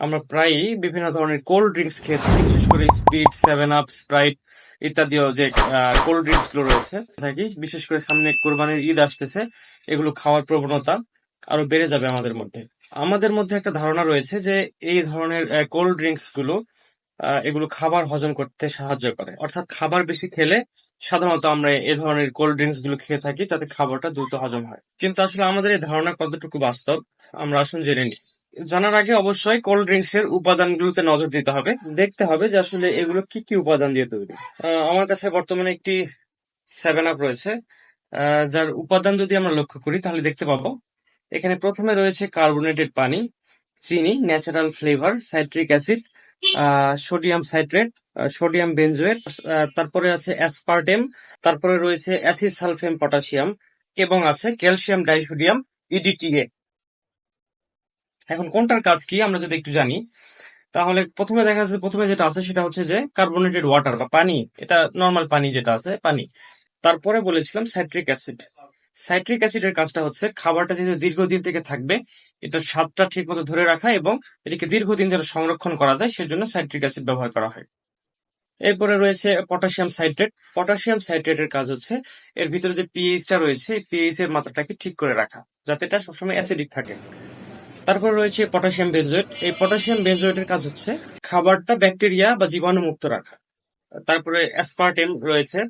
আমরা প্রায়ই বিভিন্ন ধরনের কোল্ড ড্রিঙ্কস খেয়ে থাকি, বিশেষ করে স্পিড সেভেন আপ স্প্রাইট ইত্যাদিও যে কোল্ড ড্রিঙ্কসগুলো রয়েছে থাকি। বিশেষ করে সামনে কোরবানির ঈদ আসতেছে, এগুলো খাওয়ার প্রবণতা আরও বেড়ে যাবে আমাদের মধ্যে। আমাদের মধ্যে একটা ধারণা রয়েছে যে, এই ধরনের কোল্ড ড্রিঙ্কসগুলো এগুলো খাবার হজম করতে সাহায্য করে। অর্থাৎ খাবার বেশি খেলে সাধারণত আমরা এই ধরনের কোল্ড ড্রিঙ্কসগুলো খেয়ে থাকি, যাতে খাবারটা দ্রুত হজম হয়। কিন্তু আসলে আমাদের এই ধারণা কতটুকু বাস্তব, আমরা আসুন জেনে নিই। জানার আগে অবশ্যই কোল্ড ড্রিঙ্কস এর উপাদানগুলোতে নজর দিতে হবে। দেখতে হবে যে আসলে এগুলো কি কি উপাদান দিয়ে তৈরি। আমার কাছে বর্তমানে একটি সেভেন আপ রয়েছে। যার উপাদান যদি আমরা লক্ষ্য করি, তাহলে দেখতে পাবো, এখানে প্রথমে রয়েছে কার্বোনেটেড পানি, চিনি natural flavour citric acid sodium citrate sodium benzoate তারপরে আছে অ্যাসপার্টেম তারপরে রয়েছে অ্যাসিড সালফেম পটাশিয়াম এবং আছে ক্যালসিয়াম ডাইসোডিয়াম ইডিটিএ এখন কোনটার কাজ কি, আমরা যদি একটু জানি, তাহলে প্রথমে দেখা যাচ্ছে, প্রথমে যেটা আছে সেটা হচ্ছে যে কার্বোনেটেড ওয়াটার বা পানি, এটা নর্মাল পানি যেটা আছে, পানি। তারপরে বলেছিলাম সাইট্রিক অ্যাসিড সাইট্রিক অ্যাসিডের কাজটা হচ্ছে খাবারটা যেহেতু দীর্ঘদিন থেকে থাকবে এটার স্বাদটা ঠিক মতো ধরে রাখা এবং এটাকে দীর্ঘদিন যেন সংরক্ষণ করা যায়, সেজন্য সাইট্রিক অ্যাসিড ব্যবহার করা হয়। এরপরে রয়েছে পটাশিয়াম সাইট্রেট পটাশিয়াম সাইট্রেটের কাজ হচ্ছে এর ভিতরে যে পিএইচটা রয়েছে পিএইচ এর মাত্রাটাকে ঠিক করে রাখা, যাতে এটা সবসময় অ্যাসিডিক থাকে। তারপর রয়েছে পটাশিয়াম বেনজোয়েট। এই পটাশিয়াম বেনজোয়েটের কাজ হচ্ছে খাবারটা ব্যাকটেরিয়া বা জীবাণু মুক্ত রাখা। তারপরে অ্যাসপার্টেম রয়েছে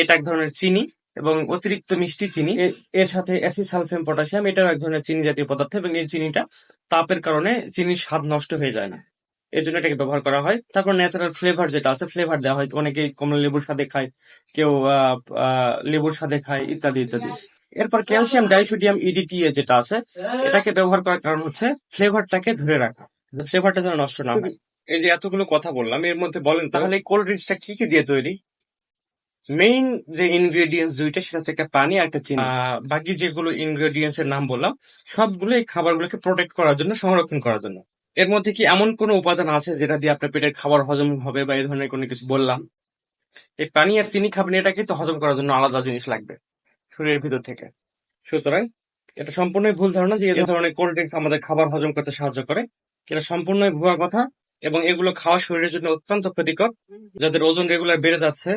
এটা এক ধরনের চিনি এবং অতিরিক্ত মিষ্টি চিনি। এর সাথে অ্যাসিড সালফেম পটাশিয়াম এটাও এক ধরনের চিনি জাতীয় পদার্থ এবং এই চিনিটা তাপের কারণে চিনির স্বাদ নষ্ট হয়ে যায় না। এর জন্য এটাকে ব্যবহার করা হয়। তারপর ন্যাচারাল ফ্লেভার যেটা আছে ফ্লেভার দেওয়া হয়। অনেকেই কমলা লেবুর সাথে খায়, কেউ লেবুর সাথে খায়, ইত্যাদি ইত্যাদি। এরপর ক্যালসিয়াম ডাইসোডিয়াম ইডিটিএ যেটা আছে, এটাকে ব্যবহার করার কারণ হচ্ছে ফ্লেভারটাকে ধরে রাখা। ফ্লেভারটা যেন নষ্ট না হয়। এই যে এতগুলো কথা বললাম, এর মধ্যে বলেন তাহলে কোল্ড ড্রিঙ্কসটা কি কি দিয়ে তৈরি? মেইন যে ইনগ্রেডিয়েন্টস দুইটা, সেটা হচ্ছে একটা পানি আর একটা চিনি। বাকি যেগুলো ইনগ্রেডিয়েন্টস এর নাম বললাম সবগুলো এই খাবারগুলোকে প্রোটেক্ট করার জন্য, সংরক্ষণ করার জন্য। এর মধ্যে কি এমন কোনো উপাদান আছে যেটা দিয়ে আপনার পেটের খাবার হজম হবে বা এই ধরনের কোনো কিছু বললাম? এই পানি আর চিনি খাবেন, এটাকে তো হজম করার জন্য আলাদা জিনিস লাগবে। শরীরের ভিতর থেকে। সুতরাং এটা সম্পূর্ণই ভুল ধারণা যে এই ধরনের কোল্ড ড্রিঙ্কস আমাদের খাবার হজম করতে সাহায্য করে। এটা সম্পূর্ণই ভুয়া কথা এবং এগুলো খাওয়া শরীরের জন্য অত্যন্ত ক্ষতিকর। যাদের ওজন রেগুলার বেড়ে যাচ্ছে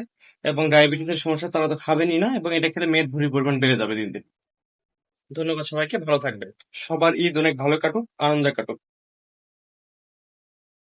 এবং ডায়াবেটিসের সমস্যা তারা তো খাবেনই না এবং এটা খেলে মেদ ভুঁড়ি পরিমাণ বেড়ে যাবে দিন দিন। ধন্যবাদ সবাইকে ভালো থাকবে সবার ঈদ অনেক ভালো কাটুক আনন্দে কাটুক।